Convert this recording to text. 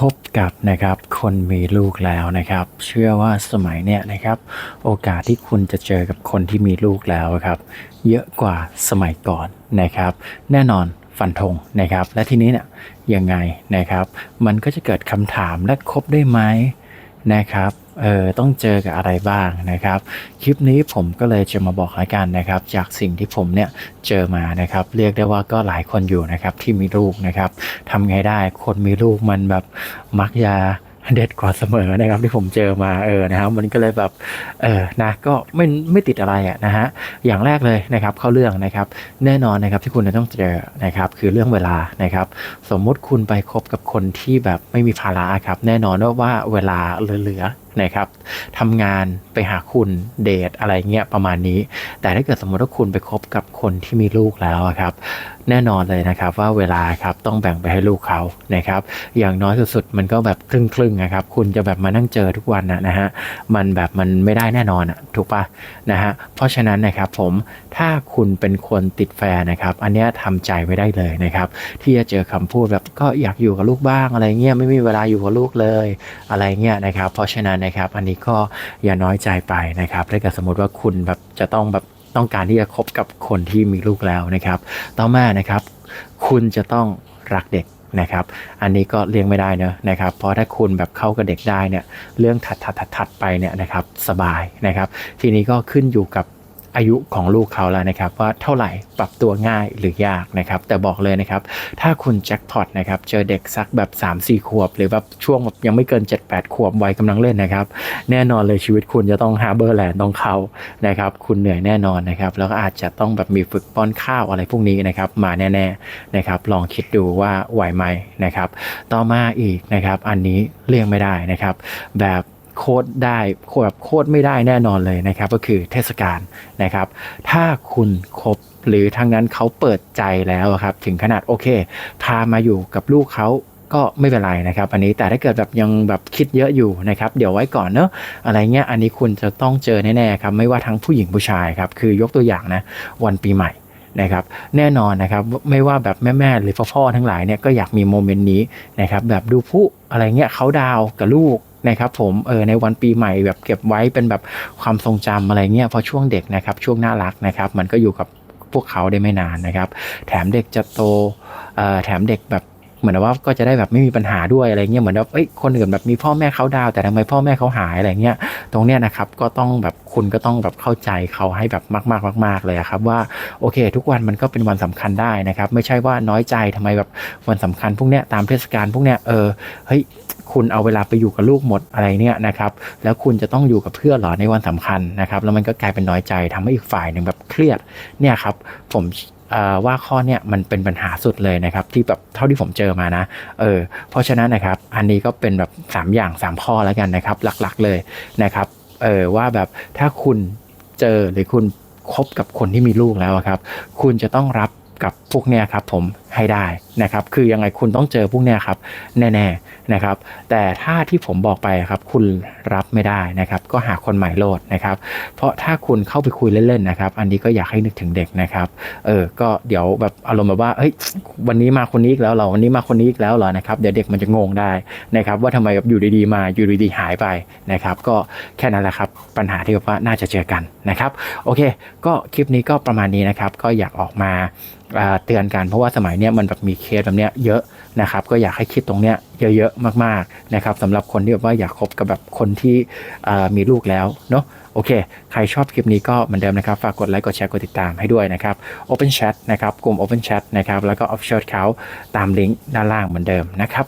คบกับนะครับคนมีลูกแล้วนะครับ เชื่อว่าสมัยเนี้ยนะครับ โอกาสที่คุณจะเจอกับคนที่มีลูกแล้วครับ เยอะกว่าสมัยก่อนนะครับ แน่นอนฟันธงนะครับ และทีนี้เนี่ยยังไงนะครับ มันก็จะเกิดคำถามและคบได้ไหม นะครับเออต้องเจอกับอะไรบ้างนะครับ คลิปนี้ผมก็เลยจะมาบอกล้กันนะครับ จากสิ่งที่ผมเนี่ยเจอมานะครับ เรียกได้ว่าก็หลายคนอยู่นะครับที่มีลูกนะครับทำไงได้คนมีลูกมันแบบมักยา เด็ดกว่าเสมอนะครับที่ผมเจอมาเออนะครับมันก็เลยแบบเออนะก็ไม่ไม่ติดอะไรอะนะฮะอย่างแรกเลยนะครับเข้าเรื่องนะครับแน่นอนนะครับที่คุณจะต้องเจอนะครับคือเรื่องเวลานะครับสมมุติคุณไปคบกับคนที่แบบไม่มีภาระครับแน่นอนว่าเวลาเหลือนะครับทำงานไปหาคุณเดทอะไรเงี้ยประมาณนี้ แต่ถ้าเกิดสมมติว่าคุณไปคบกับคนที่มีลูกแล้วครับ แน่นอนเลยนะครับว่าเวลาครับต้องแบ่งไปให้ลูกเขานะครับ อย่างน้อยสุดๆมันก็แบบครึ่งๆนะครับ คุณจะแบบมานั่งเจอทุกวันนะนะฮะมันแบบมันไม่ได้แน่นอนอะถูกปะนะฮะเพราะฉะนั้นนะครับผมถ้าคุณเป็นคนติดแฟนนะครับ อันเนี้ยทำใจไว้ได้เลยนะครับ ที่จะเจอคำพูดแบบก็อยากอยู่กับลูกบ้างอะไรเงี้ยไม่มีเวลาอยู่กับลูกเลยอะไรเงี้ยนะครับ เพราะฉะนั้นนะครับ อันนี้ก็อย่าน้อยใจไปนะครับถ้าเกิดสมมติว่าคุณแบบจะต้องแบบต้องการที่จะคบกับคนที่มีลูกแล้วนะครับ ต่อมานะครับ คุณจะต้องรักเด็กนะครับ อันนี้ก็เลี้ยงไม่ได้เนอะนะครับ เพราะถ้าคุณแบบเข้ากับเด็กได้เนี่ย เรื่องถัดถัดถัดถัดไปเนี่ยนะครับ สบายนะครับ ทีนี้ก็ขึ้นอยู่กับ อายุของลูกเขาแล้วนะครับว่าเท่าไหร่ปรับตัวง่ายหรือยากนะครับแต่บอกเลยนะครับถ้าคุณแจ็คพอตนะครับเจอเด็กสักแบบ 3-4 ขวบ หรือแบบช่วงแบบยังไม่เกิน 7-8 ขวบวัยกำลังเล่นนะครับแน่นอนเลยชีวิตคุณจะต้องฮาร์เบอร์แลนด์ต้องเขานะครับคุณเหนื่อยแน่นอนนะครับแล้วก็อาจจะต้องแบบมีฝึกป้อนข้าวอะไรพวกนี้นะครับมาแน่ๆนะครับลองคิดดูว่าไหวไหมนะครับต่อมาอีกนะครับอันนี้เลี่ยงไม่ได้นะครับแบบ โคตรได้โคตรแบบโคตรไม่ได้แน่นอนเลยนะครับ ก็คือเทศกาลนะครับ ถ้าคุณคบหรือทางนั้นเขาเปิดใจแล้วครับ ถึงขนาดโอเค พามาอยู่กับลูกเขาก็ไม่เป็นไรนะครับ อันนี้แต่ถ้าเกิดแบบยังแบบคิดเยอะอยู่นะครับ เดี๋ยวไว้ก่อนเนอะอะไรเงี้ยอันนี้คุณจะต้องเจอแน่ๆครับ ไม่ว่าทั้งผู้หญิงผู้ชายครับ คือยกตัวอย่างนะ วันปีใหม่นะครับ แน่นอนนะครับ ไม่ว่าแบบแม่ๆหรือพ่อๆทั้งหลายเนี่ยก็อยากมีโมเมนต์นี้นะครับ แบบดูผู้อะไรเงี้ยเขาดาวกับลูก นะครับผมเออในวันปีใหม่แบบเก็บไว้เป็นแบบความทรงจำอะไรเงี้ยพอช่วงเด็กนะครับช่วงน่ารักนะครับ มันก็อยู่กับพวกเขาได้ไม่นานนะครับ แถมเด็กจะโตเออแถมเด็กแบบ เหมือนว่าก็จะได้แบบไม่มีปัญหาด้วยอะไรเงี้ยเหมือนว่าเอ้ยคนอื่นแบบมีพ่อแม่เขาดาวแต่ทำไมพ่อแม่เขาหายอะไรเงี้ยตรงเนี้ยนะครับก็ต้องแบบคุณก็ต้องแบบเข้าใจเขาให้แบบมากๆมาก ๆ เลยครับว่าโอเค ทุกวันมันก็เป็นวันสำคัญได้นะครับ ไม่ใช่ว่าน้อยใจทำไมแบบวันสำคัญพวกเนี้ยตามเทศกาลพวกเนี้ยเออเฮ้ยคุณเอาเวลาไปอยู่กับลูกหมดอะไรเนี่ยนะครับแล้วคุณจะต้องอยู่กับเพื่อนหรอในวันสำคัญนะครับแล้วมันก็กลายเป็นน้อยใจทำให้อีกฝ่ายหนึ่งแบบเครียดเนี่ยครับผม ว่าข้อเนี่ยมันเป็นปัญหาสุดเลยนะครับ ที่แบบเท่าที่ผมเจอมานะเออเพราะฉะนั้นนะครับอันนี้ก็เป็นแบบ 3 อย่าง 3 ข้อแล้วกันนะครับ หลักๆเลยนะครับเออว่าแบบถ้าคุณเจอหรือคุณคบกับคนที่มีลูกแล้วครับ คุณจะต้องรับกับ พวกเนี้ยครับผมให้ได้นะครับ คือยังไงคุณต้องเจอพวกเนี้ยครับแน่ๆนะครับ แต่ถ้าที่ผมบอกไปครับคุณรับไม่ได้นะครับ ก็หาคนใหม่โลดนะครับ เพราะถ้าคุณเข้าไปคุยเล่นๆนะครับ อันนี้ก็อยากให้นึกถึงเด็กนะครับ เออ ก็เดี๋ยวแบบอารมณ์แบบว่าเฮ้ยวันนี้มาคนนี้อีกแล้วเหรอวันนี้มาคนนี้อีกแล้วเหรอนะครับเดี๋ยวเด็กมันจะงงได้นะครับ ว่าทำไมแบบอยู่ดีๆมาอยู่ดีๆหายไปนะครับ ก็แค่นั้นแหละครับ ปัญหาที่ว่าน่าจะเจอกันนะครับ โอเค ก็คลิปนี้ก็ประมาณนี้นะครับ ก็อยากออกมาเตือนกันเพราะว่าสมัยเนี้ยมันแบบมีเคสแบบเนี้ยเยอะนะครับก็อยากให้คิดตรงเนี้ยเยอะๆมากๆนะครับสำหรับคนที่แบบว่าอยากคบกับแบบคนที่มีลูกแล้วเนาะโอเค ใครชอบคลิปนี้ก็เหมือนเดิมนะครับ ฝากกดไลค์ กดแชร์ กดติดตามให้ด้วยนะครับ Open Chat นะครับ กลุ่ม Open Chat นะครับ แล้วก็ Official Account ตามลิงก์ด้านล่างเหมือนเดิมนะครับ